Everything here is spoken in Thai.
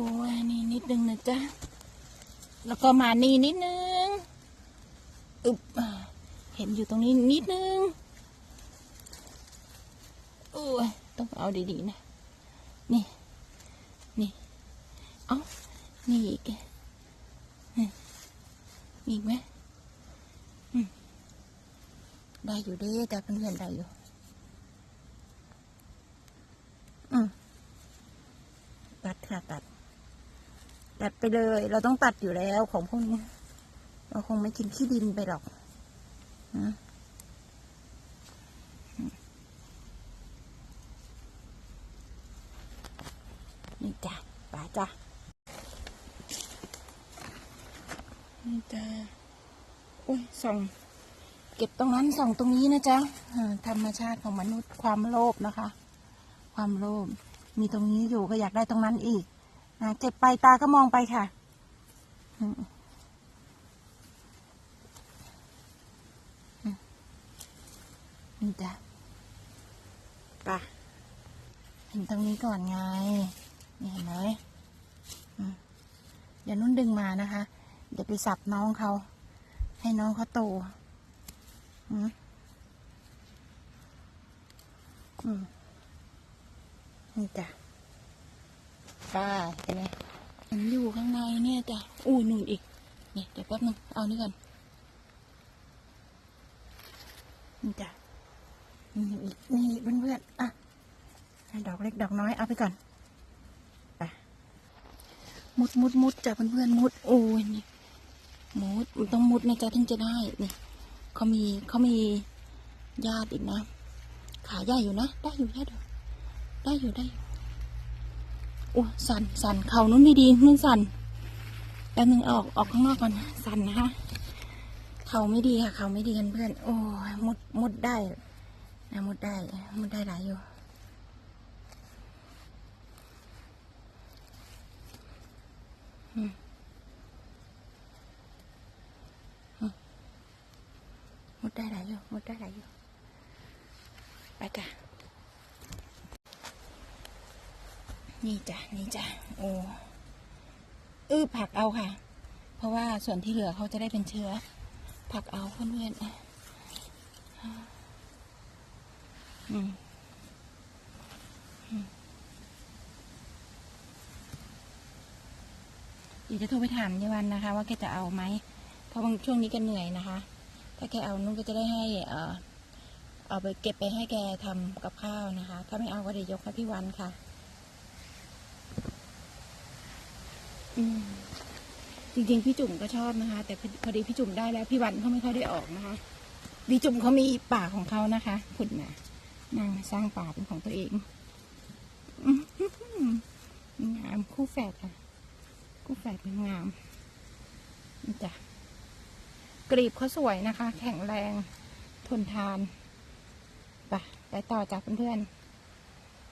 อ้ยนี่นิดนึงนะจ๊ะ แล้วก็มานี่นิดนึง อึบเห็นอยู่ตรงนี้นิดนึงโอ้ยต้องเอาดีๆนะ นี่ นี่ เอานี่อีกนี่อีกไหมได้อยู่ด้แต่เพื่อนๆได้อยู่ อืมตัดค่ะตัด ตัดไปเลย เราต้องตัดอยู่แล้วของพวกนี้ เราคงไม่กินขี้ดินไปหรอกนะนี่จ้ะป่าจ้ะนี่จ้ะอุ้ยส่องเก็บตรงนั้นส่องตรงนี้นะจ๊ะธรรมชาติของมนุษย์ความโลภนะคะ ความโลภมีตรงนี้อยู่ก็อยากได้ตรงนั้นอีก เก็บไปตาก็มองไปค่ะอืมนี่จ้ะไปเห็นตรงนี้ก่อนไงนี่เห็นไหมอืมเดี๋ยวนุ่นดึงมานะคะ เดี๋ยวไปสับน้องเขา ให้น้องเขาโตอืมอืมนี่จ้ะ ป้าเห็นไหมมันอยู่ข้างในเนี่ยจ้ะอู้นู่นอีกนี่เดี๋ยวแป๊บนึงเอานี่ก่อนนี่จ้ะนี่อีกนี่เพื่อนๆอะดอกเล็กดอกน้อยเอาไปก่อนไปมุดมุดมุดจ้ะเพื่อนๆมุดโอ้ยนี่มุดมันต้องมุดนะจ๊ะถึงจะได้นี่เขามีเขามีญาติอีกนะ ขาใหญ่อยู่นะ ได้อยู่ได้อยู่ได้อยู่ได้อยู่ อ้สันสันเข่านู้นไม่ดีนู่นสันแป๊บนึงออกออกข้างนอกก่อนสันนะคะเข่าไม่ดีค่ะเข่าไม่ดีกันเพื่อน โอ้ยมุดมุดได้นะมุดได้มุดได้หลายอยู่มุดได้หลายอยู่มุดได้หลายอยู่ไปจ้ะ นี่จ้ะนี่จ้ะโอ้อื้อผักเอาค่ะ เพราะว่าส่วนที่เหลือเขาจะได้เป็นเชื้อ ผักเอาเพื่อนๆอะอืมอืมเดี๋ยวจะโทรไปถามยายวันนะคะ ว่าแกจะเอาไหม เพราะบางช่วงนี้แกเหนื่อยนะคะ ถ้าแกเอานุ่นก็จะได้ให้เอ่อเอาไปเก็บไปให้แกทำกับข้าวนะคะ ถ้าไม่เอาก็เดี๋ยวยกให้พี่วันค่ะ อืม จริงๆ พี่จุ๋มก็ชอบนะคะ แต่พอดีพี่จุ๋มได้แล้วพี่วันเขาไม่ค่อยได้ออกนะคะพี่จุ๋มเขามีป่าของเขานะคะขุดนะนั่งสร้างป่าเป็นของตัวเองงามคู่แฝดค่ะ คู่แฝดเป็นงามนี่จ้ะกรีบเขาสวยนะคะ แข็งแรง ทนทาน ไปไปต่อจากเพื่อนๆ